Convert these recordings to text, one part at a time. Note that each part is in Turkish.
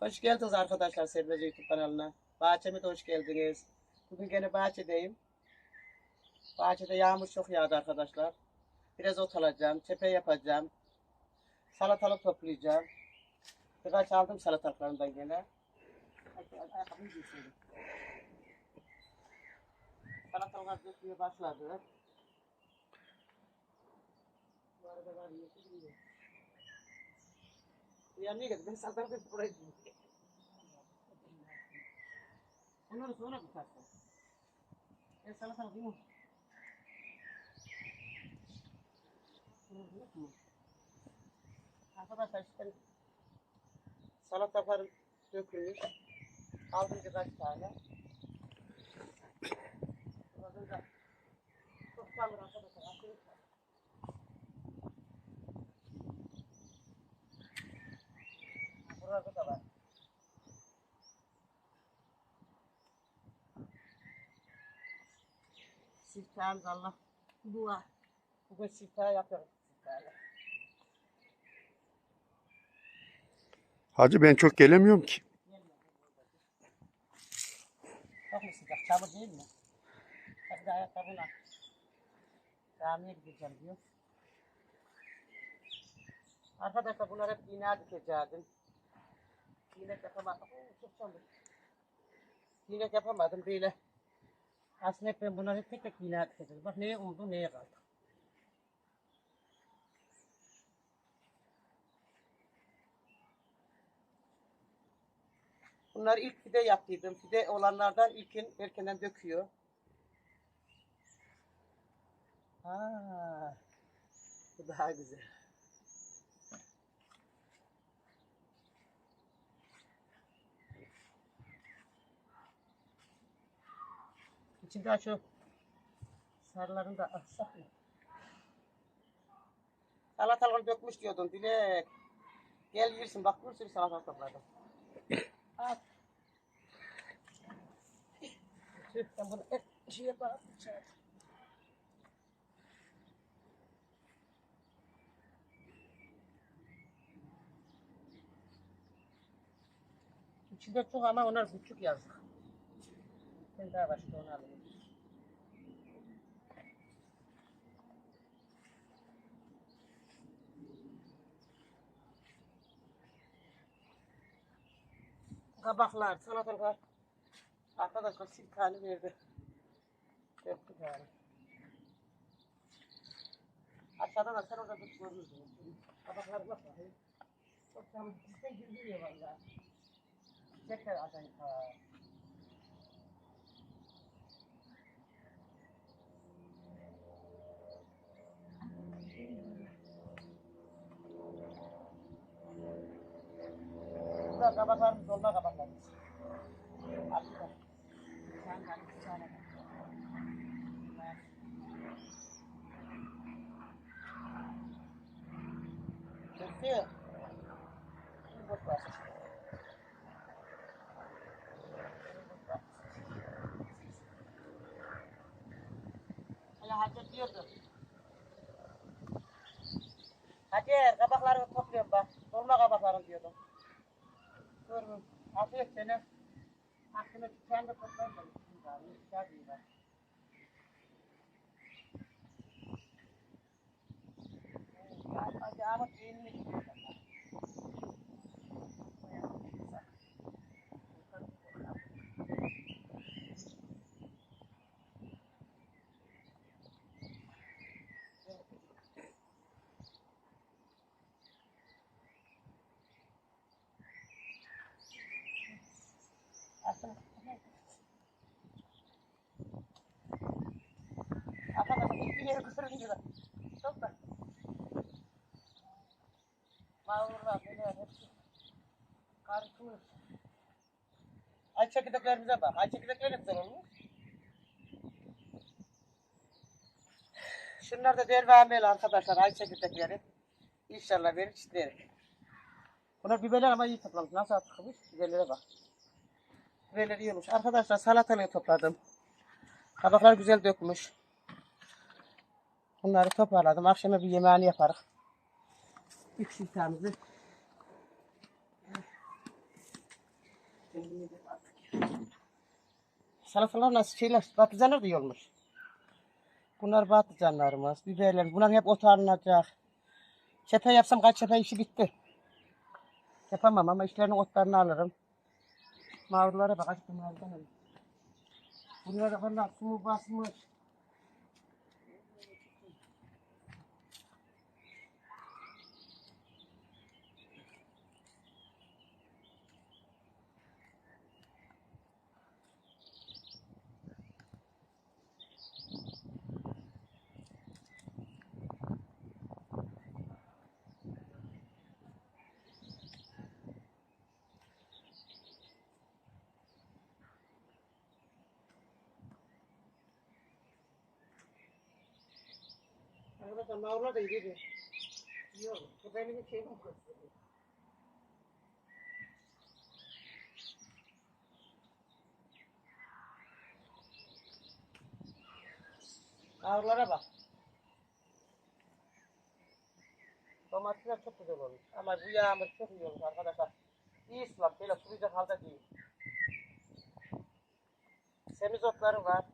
Hoş geldiniz arkadaşlar Serbest YouTube kanalına. Bahçeme de hoş geldiniz. Bugün gene bahçedeyim. Bahçede yağmur çok yağdı arkadaşlar. Biraz ot alacağım, tepe yapacağım. Salatalık toplayacağım. Birkaç aldım salatalıklarından gene. Ay, ay, Ayakkabımı giyseydim. Salatalıklar dökmeye başladı. Bu arada var yeşil niye geldin? Ben salatalık buraya gidiyorum. Onları sonra tutarsın. Ben salatalık değil mi? Arkadaşlar işte salatalıklarım dökülmüş. Aldım birkaç tane. Buradan da çok kalır arkadaşlar. Burada da var. Siftahımız Allah dua. Bugün siftah yapıyoruz. Hacı ben çok gelemiyorum ki. Çok mu sıcak? Çabuk değil mi? Hadi al. Camiye gideceğim diyor. Arkadaşlar bunlar hep iğne dikecektim. İğne yapamadım. Oo, çok çabuk. İğne yapamadım böyle. Aslında ben bunları tek tek iğne dikeceğim. Bak neye oldu neye kaldı. Bunlar ilk fide yaptıydım. Fide olanlardan ilkin erkenden döküyor. Ha, bu daha güzel. İçinde şu sarılarını da atsak mı? Salatalığı dökmüş diyordun Dilek. Gel yersin bak bir sürü salatalık topladım. Tüh, ben bunu et şey yapar. İçinde çok ama onlar küçük yazık. Ben daha başka onu alayım. Kabaklar, salatalıklar. Arkadaşlar silkani verdi. Döktü gari. Aşağıda da sen orada tut görürsün. Kabaklar bak bakayım. Çok tam bizde gülüyor valla. Çiçekler aşağı yukarı. Burada kabaklarımız dolma kabaklarımız. Arkadaşlar. Sen de bir tane bak. Ver. Döküyor. Bir bot var. Hala Hacer diyordu. Hacer kabaklarını topluyorum bak. Dolma kabaklarını diyordum. Dur afiyet seni. Hakkını sen de toplayın da. Güzel bir bak. Hadi ama giyinini gidiyorlar. Aslında Yere kısırınca çok da Mağrurlar böyle hepsi karışmış. Ay çekirdeklerimize bak. Ay çekirdekleri de güzel olmuş. Arkadaşlar. Ay çekirdekleri. İnşallah verir çitleri. Bunlar biberler ama iyi toplamış. Nasıl atılmış? Biberlere bak. Biberleri yiyormuş. Arkadaşlar salatalığı topladım. Kabaklar güzel dökmüş. Bunları toparladım. Akşama bir yemeğini yaparız. İlk siltamızı Salatalar nasıl şeyler, patlıcanlar da iyi olmuş. Bunlar patlıcanlarımız, biberler. Bunlar hep ot alınacak. Çepe yapsam kaç çepe işi bitti. Yapamam ama işlerinin otlarını alırım. Mağrulara bak. Bunlara valla su basmış. Arkadaşlar mağrular da gidiyor. Yok, bu benim şeyim yok. Mağrulara bak. Domatesler çok güzel olmuş. Ama bu yağmur çok iyi olmuş arkadaşlar. İyi sulak, böyle sulayacak halde değil. Semizotları var.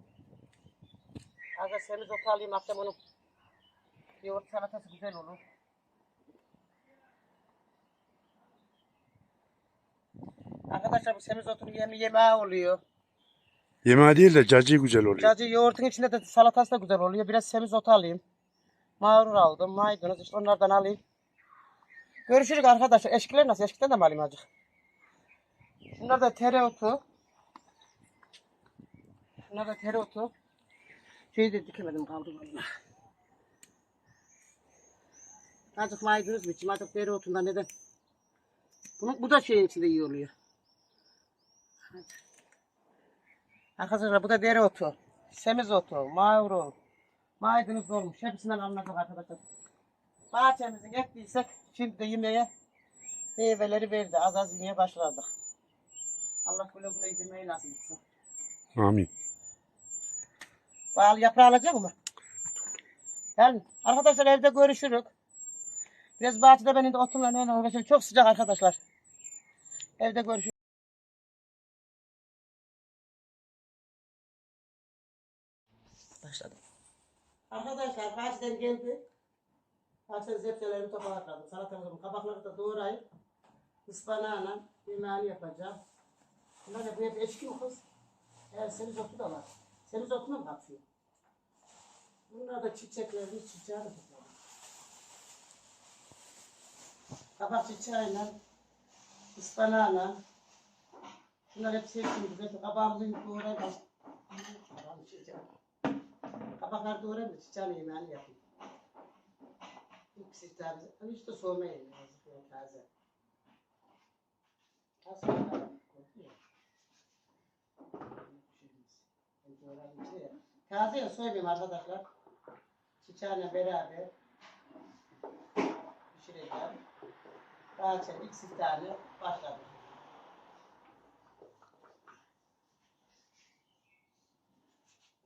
Aga semizotu alayım akşam onu Yoğurt salatası güzel olur. Arkadaşlar bu semizotun yemi yemeği oluyor. Yemeği değil de cacığı güzel oluyor. Cacı yoğurtun içinde de salatası da güzel oluyor. Biraz semizotu alayım. Marul aldım, maydanoz işte onlardan alayım. Görüşürüz arkadaşlar. Eşkiler nasıl? Eşkiden de mi alayım azıcık? Şunlar da tereotu. Şunlar da tereotu. Şeyi de dikemedim kaldı vallahi. Azıcık maydanoz biçim, azıcık dereotundan neden? Bunu, bu da şeyin içinde iyi oluyor. Arkadaşlar bu da dereotu, semizotu, marul, maydanoz olmuş. Hepsinden anladık arkadaşlar. Bahçemizin ektiysek şimdi de yemeğe meyveleri verdi. Az az yemeye başladık. Allah güle güle yedirmeyi nasip etsin. Amin. Bal yaprağı alacak mı? Yani arkadaşlar evde görüşürük. Biraz bahçede benim de otumla ne uğraşıyorum. Çok sıcak arkadaşlar. Evde görüşürük. Başladım. Arkadaşlar bahçeden geldi. Bahçeden zepselerimi toparladım. Salatamızın kabakları da doğrayıp ıspanağıyla yemeğini yapacağım. Bunlar da bu hep eşkin kız. Evet, semizotu da var. Semizotuna mı katıyor? Bunlar da çiçeklerimiz, çiçeği de tutalım. Kabak çiçeğiyle, ıspanağıyla, Şunlar hep sevdim güzel. Kabağımızın doğrayalım. Kabaklar doğrayalım da çiçeğin yemeğini yapayım. İkisi taze. Ama hiç de soğuma yemeği. Böyle taze. Az sonra Taze ya soymayayım arkadaşlar. Çiçeğine beraber pişireceğim. Çok ikisi tane başladım.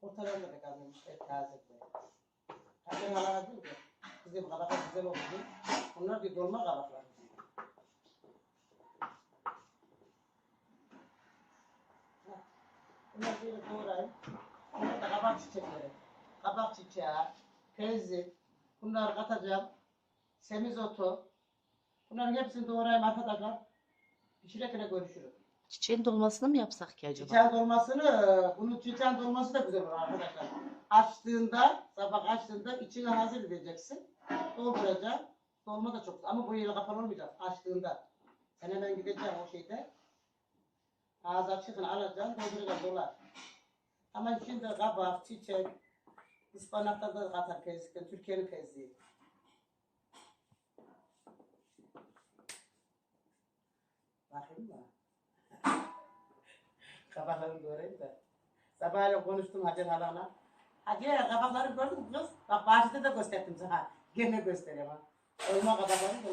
Ortalarında da kalmamış hep de. Taze halalar değil mi? Bizim kabaklar güzel oldu. Onlar bir dolma kabaklar. Bunlar böyle doğrayıp Bunlar da kabak çiçekleri. Kabak çiçeği, pezzi. Bunları katacağım. Semizotu. Bunların hepsini doğrayayım arkadaşlar. Pişirekine görüşürüz. Çiçeğin dolmasını mı yapsak ki acaba? Çiçeğin dolmasını, bunun çiçeğin dolması da güzel olur arkadaşlar. Açtığında, sabah açtığında içine hazır edeceksin. Dolduracaksın. Dolma da çok. Ama bu yere kapalı olmayacak açtığında. Sen hemen gideceksin o şeyde. Ağzı açıkını alacaksın, dolduracaksın dolar. Ama şimdi kabak, çiçek, ıspanakta da katar pezlikten, Türkiye'nin pezliği. Bakayım mı? Kabaklarını göreyim de. Sabahleyin konuştum Hacer halana. Hacer kabakları gördün mü kız? Bak bahçede de gösterdim sana. Gene göstereyim ha. Elma kabakları da.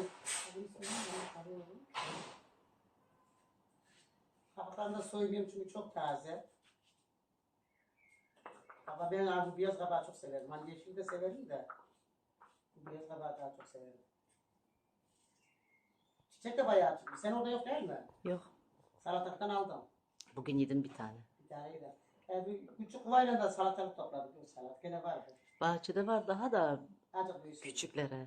Kabaklarını da soymayayım çünkü çok taze. Ama ben abi beyaz kabağı çok severim. Hani yeşili de severim de. Beyaz kabağı daha çok severim. Çiçek de bayağı çıkmış. Sen orada yok değil mi? Yok. Salatalıktan aldım. Bugün yedim bir tane. Bir tane de. Yani bir küçük kovayla da salatalık topladım. Bu salat gene vardı. Bahçede var daha da Azıcık büyüsün. küçüklere.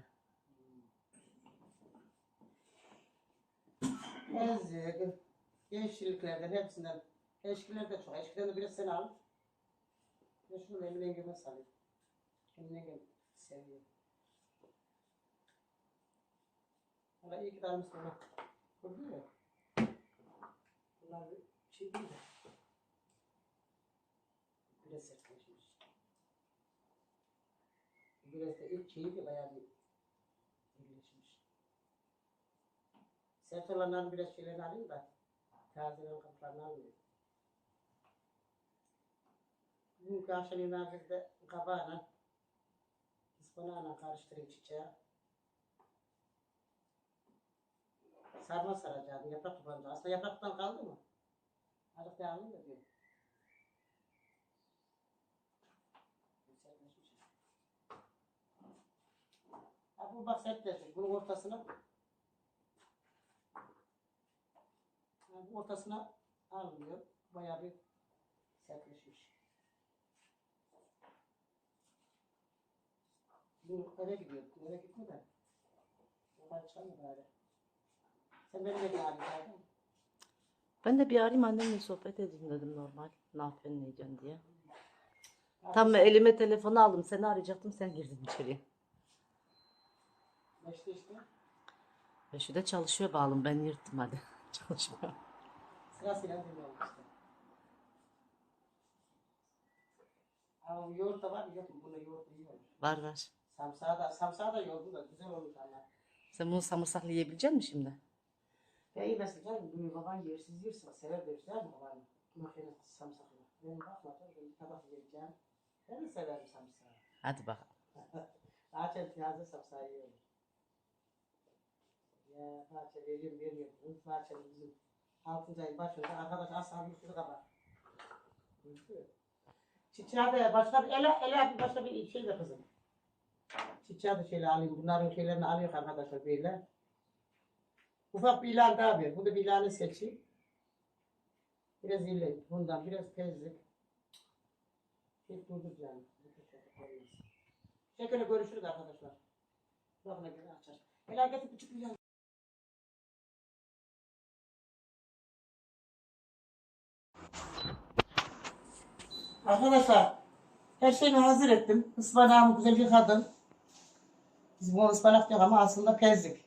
Ezik, yeşilliklerden hepsinden. Eşkiler de çok. Eşkilerini de biraz sen al. Ben şunu benim yengeme salayım. Benim yengem Valla iyi ki almışsın ona. Gördün mü? Bunlar bir şey değil de. Biraz sertleşmiş. Biraz da ilk şeyi de bayağı bir iyileşmiş. Sert olanların biraz şeylerini alayım da tazelerin kaplarını almayayım. Bugünkü akşam yemeğimizde kabağla ıspanağla karıştırayım çiçeği. Sarma saracağım, yaprak kullanacağım. Aslında yapraktan kaldı mı? Alayım da diyorum. Sertleşmiş. Ha bu bak sertleşmiş. Bunun ortasına Yani ortasına almıyor. Bayağı bir sertleşmiş. Bu eve gidiyor. Eve gitme de. Yukarı çıkamıyor bari. Sen beni? Ben de bir arayayım annemle sohbet edeyim dedim normal. Ne yapıyorsun ne ediyorsun diye. Tam elime telefonu aldım seni arayacaktım sen girdin içeriye. Beşte işte. Da çalışıyor bağlım ben yırttım hadi. Çalışmıyor. Sırasıyla dinliyorum işte. Ama yoğurt da var mı? Yok mu? Bunda yoğurt olur. Var var. Samsağı da, samsağı da yoğurdu da güzel olmuş ama. Sen bunu samırsaklı yiyebilecek misin şimdi? Mesela canım, bunu baban yersiz yersin, sever de der mi baban? Makine samsaklı. Ben bakmadım, ben tabak vereceğim. Ben de severim samsağı. Hadi bak. Ağaçın piyazı samsağı yiyorum. Ya bahçe veriyorum, veriyorum. Bu bahçenin bizim 6. ayın başında arkadaş aslan bir sürü kabak. Çiçeğe de başka bir, ele, ele başka bir şey de kızım. Çiçeğe de şöyle alayım, bunların şeylerini alıyor arkadaşlar böyle. Ufak bir ilan daha ver. Bu da bir ilanı seçeyim. Biraz iyilik. Bundan biraz tezlik. Hiç durduracağım. Şekilde görüşürüz arkadaşlar. Bakına göre açar. Felaket küçük bir ilan. Arkadaşlar her şeyimi hazır ettim. Ispanağımı güzel yıkadım. Bizim o ıspanak yok ama aslında pezlik.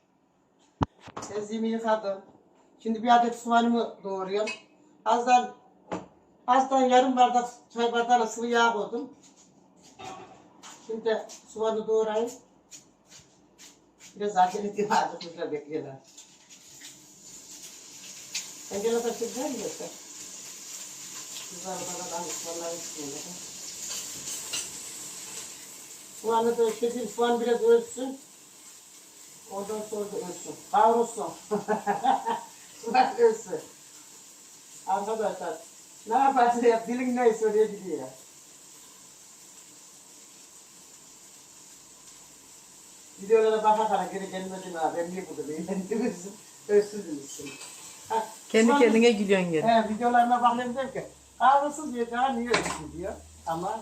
Pezliğimi yıkadım. Şimdi bir adet soğanımı doğruyorum. Azdan azdan yarım bardak çay bardağına sıvı yağ koydum. Şimdi soğanı doğrayayım. Biraz acele edeyim artık güzel bekliyorlar. Gel otur şimdi mi yoksa? Güzel bana da soğanları istiyorlar. Soğanı da kesin soğan biraz ölsün. Ondan sonra da ölsün. Kavrulsun. Soğan ölsün. Arkadaşlar ne yaparsın ya dilin ne söylüyor gidiyor. Videolara baka kara geri gelmedim ha ben niye burada demişsin ölsün demişsin. Kendi soğan- kendine gülüyorsun gene. He, videolarına bakıyorum diyorum ki kavrulsuz diyor daha niye ölsün diyor. Ama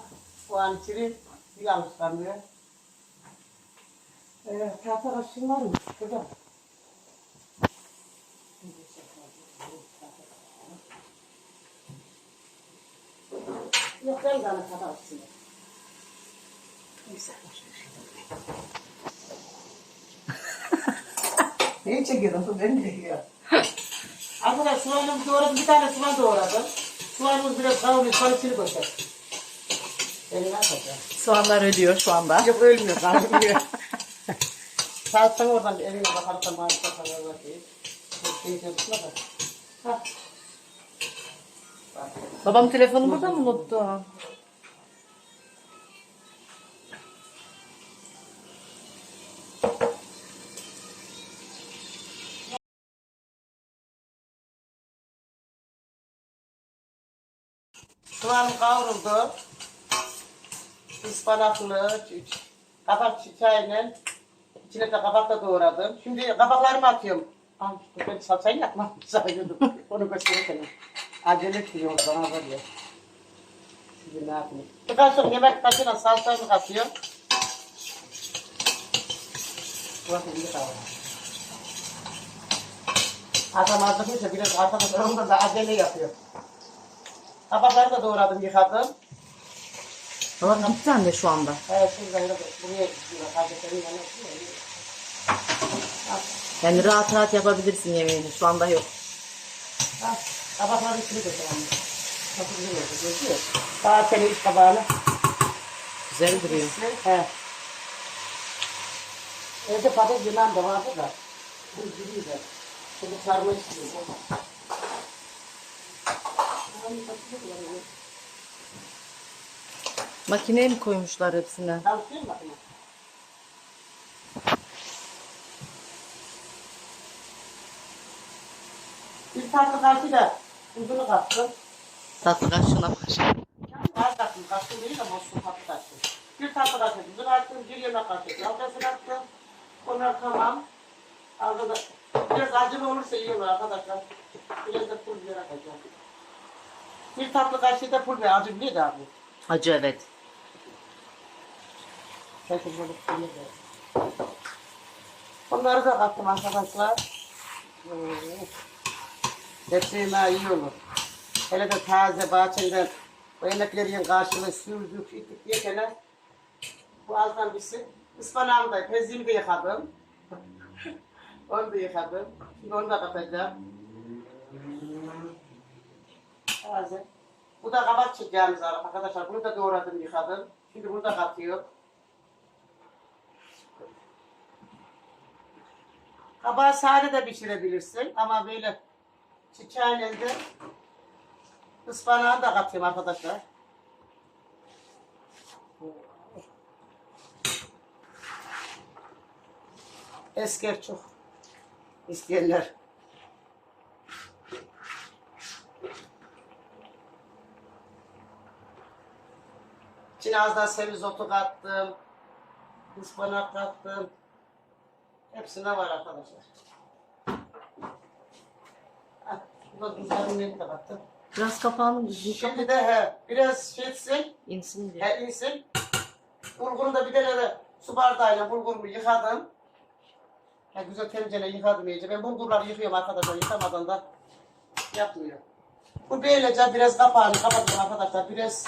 o an içeri bir alışkanlığı. Ee, tahta kaşığın var mı? Burada. Yok ben de anahtarı açsın. Neyse. Neyi çekiyordun? Beni çekiyor. Arkadaşlar soğanımı doğradım. Bir tane soğan doğradım. Soğanımız biraz kavruluyor. Eline atacağım. Soğanlar ölüyor şu anda. Yok ölmüyor, kavruluyor. Salsan oradan eline bakarsan maalesef sana bakayım. Bir şey yapma da. Hah. Bak. Babam telefonu burada mı unuttu? Soğan kavruldu. Ispanaklı, kabak çiçeğiyle içine de kabak da doğradım. Şimdi kabaklarımı atıyorum. Al işte ben salçayı yapmam. Sayıyordum. Onu gösterirken. Acele etmiyor bana var ya. Şimdi ne yapayım? Bir kaşık yemek kaşığına salçayı katıyorum. Bakın bir tane. Adam azıcıkmışsa biraz onda da acele yapıyor. Kabakları da doğradım yıkadım. Valla gitti anne şu anda. Evet da buraya gidiyor. Kardeşlerin yanına gidiyor. Yani rahat rahat yapabilirsin yemeğini. Şu anda yok. Ha, kabakların içini götürelim. Nasıl güzel oldu, gözüyor. Daha senin iç kabağını. Güzel duruyor. He. Evde patates yılan da vardı da. Bu gibi de. Şimdi sarma istiyor. Makineye mi koymuşlar hepsini? Çalışıyor mu makine? Bir tatlı kaşıyla uzunu kattım. Tatlı kaşığına bak. Az kattım, kattım değil ama olsun tatlı kattım. Bir tatlı kaşık uzun attım, bir yemek kaşık yaldasını attım. Onlar tamam. Arada da biraz acılı olursa iyi olur arkadaşlar. Biraz da pul biber atacağım. Bir tatlı kaşığı da pul biber, acı biber de abi. Acı evet. Böyle pul biber. Onları da kattım arkadaşlar. Hmm. Yemeği iyi olur. Hele de taze bahçeden o yemeklerin karşılığı sürdük, ittik yerken bu azdan birisi. Ispanağımı da, pezimi de yıkadım. onu da yıkadım. Şimdi onu da katacağım. Taze. Bu da kabak çekeceğimiz arkadaşlar. Bunu da doğradım, yıkadım. Şimdi bunu da katıyor. Kabağı sade de pişirebilirsin ama böyle çiçeğin elde ıspanağı da katıyorum arkadaşlar. Esker çok. İsteyenler. İçine az daha semizotu kattım. ıspanak kattım. Hepsinde var arkadaşlar. Ne. Biraz kapağını düzgün kapat. Şimdi de he, biraz şey etsin, İnsin diye. he, insin. Bulguru da bir tane de su bardağıyla bulgurumu yıkadım. He, güzel tencereyle yıkadım iyice. Ben bulgurları yıkıyorum arkadaşlar, yıkamadan da yapmıyor. Bu böylece biraz kapağını kapatıyorum arkadaşlar. Biraz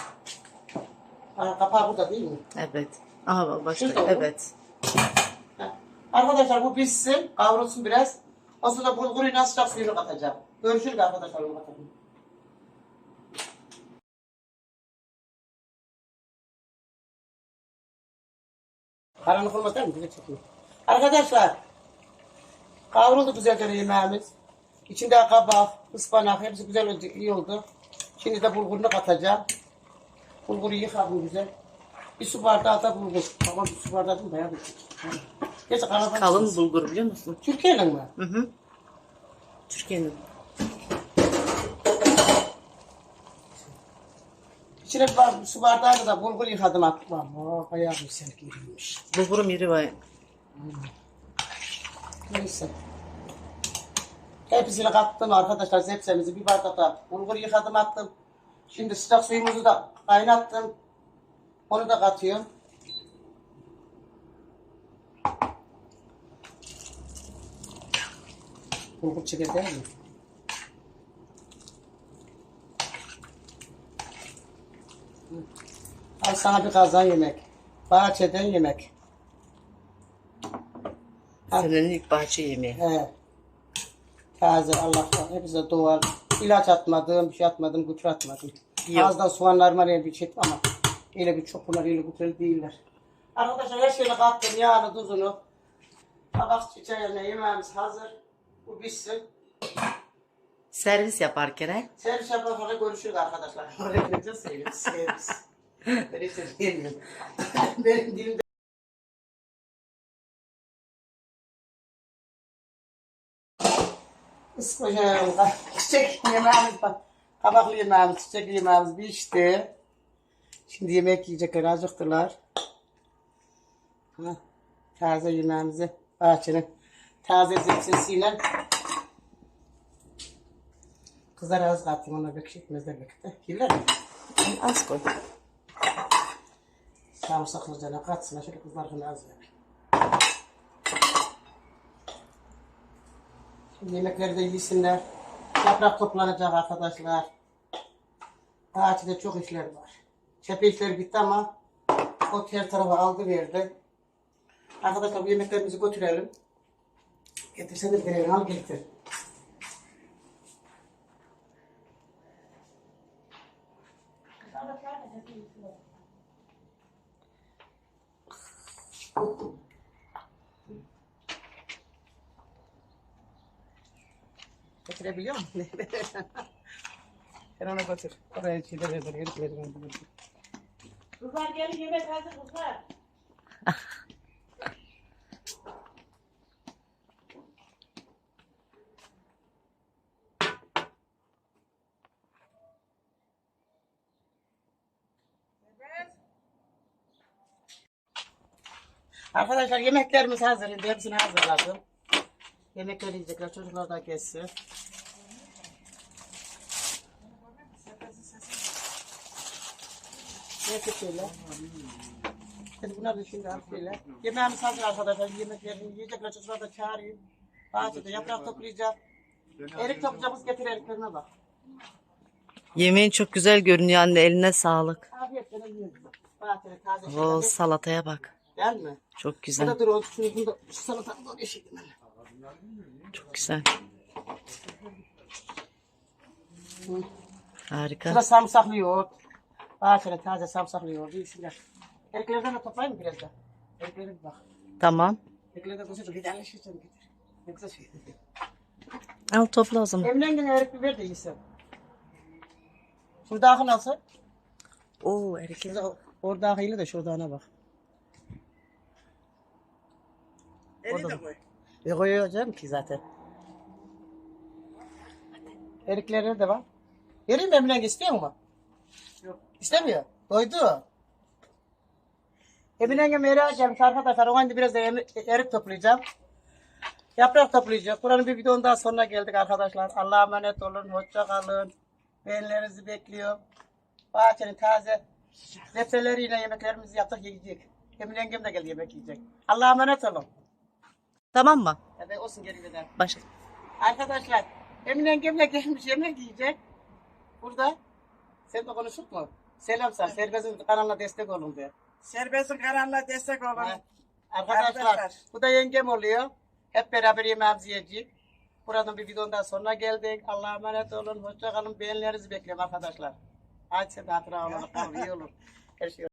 ha, kapağı burada değil mi? Evet. Aha başka. Şurada olur. Evet. Arkadaşlar bu pişsin, kavrulsun biraz. O sonra bulguru nasıl suyunu katacağım. Görüşürüz arkadaşlar onu katalım. Karanlık olmaz değil mi? Güzel çekiyor. Arkadaşlar, kavruldu güzelce yemeğimiz. İçinde kabak, ıspanak hepsi güzel oldu, iyi oldu. Şimdi de bulgurunu katacağım. Bulguru yıkadım güzel. Bir su bardağı da bulgur. Ama bir su bardağı değil bayağı bir şey. Kalın bulgur biliyor musun? Türkiye'nin mi? Hı hı. Türkiye'nin. İçine bir bar- su bardağı da bulgur yıkadım attım. Ama bayağı güzel girmiş. Bulgurum iri var. Neyse. Hepsini kattım arkadaşlar zepsemizi bir bardakta bulgur yıkadım attım. Şimdi sıcak suyumuzu da kaynattım. Onu da katıyorum. Bulgur çekirdeği mi? Al sana bir kazan yemek. Bahçeden yemek. Ha. Senenin ilk bahçe yemeği. He. Taze Allah hepsi doğal. İlaç atmadım, bir şey atmadım, gütür atmadım. Yok. Azdan soğanlar var bir şey ama öyle bir çok bunlar öyle güzel değiller. Arkadaşlar her şeyini kattım, yağını, tuzunu. Kabak çiçeğine yemeğimiz hazır. Bu bitsin. Servis yaparken he? Servis sonra görüşürüz arkadaşlar. Öğretmence servis, servis. Ben hiç. Benim dilimde Hocam, çiçek yemeğimiz bak. Kabaklı yemeğimiz, çiçek yemeğimiz bir işte. Şimdi yemek yiyecekler, acıktılar. Ha, taze yemeğimizi bahçenin taze zeytinsiyle Kızlar az katayım ona pek etmezler bekle. Kirler mi? Az koy. Sarımsaklı cana katsın. Şöyle kızlarını az ver. Yemekleri de yesinler. Yaprak toplanacak arkadaşlar. Bahçede çok işler var. Çepe işleri bitti ama o her tarafa aldı verdi. Arkadaşlar bu yemeklerimizi götürelim. Getirsene bir elini al getir. Getirebiliyor musun? Sen ona götür. Oraya şeyler yazar. Yürütmedim onu. Kızlar gelin yemek hazır kızlar. Arkadaşlar yemeklerimiz hazır. Hepsini hazırladım. Yemekleri yiyecekler. Çocuklar da gelsin. Ne şöyle. Hadi bunlar da şimdi al şöyle. Yemeğimiz hazır arkadaşlar. Yemeklerini yiyecekler. Çocuklar da çağırayım. Bahçede yaprak toplayacak. Erik toplayacağımız getir eriklerine bak. Yemeğin çok güzel görünüyor anne. Eline sağlık. Afiyetle yiyin. Bahçede taze O şeyler. salataya bak. Değil mi? Çok Bu güzel. da dur olsun. Şunu bunu da şu salatamı da yeşildim ben. Çok güzel. Harika. da sarımsaklı yoğurt. Bahçede taze sarımsaklı yoğurt. Yesinler. Eriklerden de toplayayım mı biraz da? Eriklere bir bak. Tamam. Eriklerden güzel. Bir tane şey getir. Ne güzel şey. Al topla o zaman. Emren gene erik biber de yesin. Şurada akıl nasıl? Oo erik. Şurada orada akıyla da şuradana bak. Orada koy. E koyacağım ki zaten. Erikleri de var. Vereyim mi Emre istiyor mu? İstemiyor. Doydu. Emine'ye vereceğim arkadaşlar. O halde biraz da erik toplayacağım. Yaprak toplayacak. Buranın bir videonun daha sonuna geldik arkadaşlar. Allah'a emanet olun. Hoşça kalın. Beğenilerinizi bekliyorum. Bahçenin taze zepseleriyle yemeklerimizi yaptık yiyecek. Emine yengem de geldi yemek yiyecek. Allah'a emanet olun. Tamam mı? Hadi olsun geri gidelim. Başla. Arkadaşlar Emine yengemle gelmiş yemek yiyecek. Burada. Sen de konuşur mu? Selam sen. Serbest'in kanalına destek olun diye. Serbest'in kanalına destek olun. Ha. Arkadaşlar, Arkadaşlar. bu da yengem oluyor. Hep beraber yemeğimizi yiyeceğiz. Buradan bir videonun daha sonuna geldik. Allah'a emanet olun. Hoşça kalın. Beğenilerinizi bekliyorum arkadaşlar. Hadi sen de hatıra olun. iyi olur. Her şey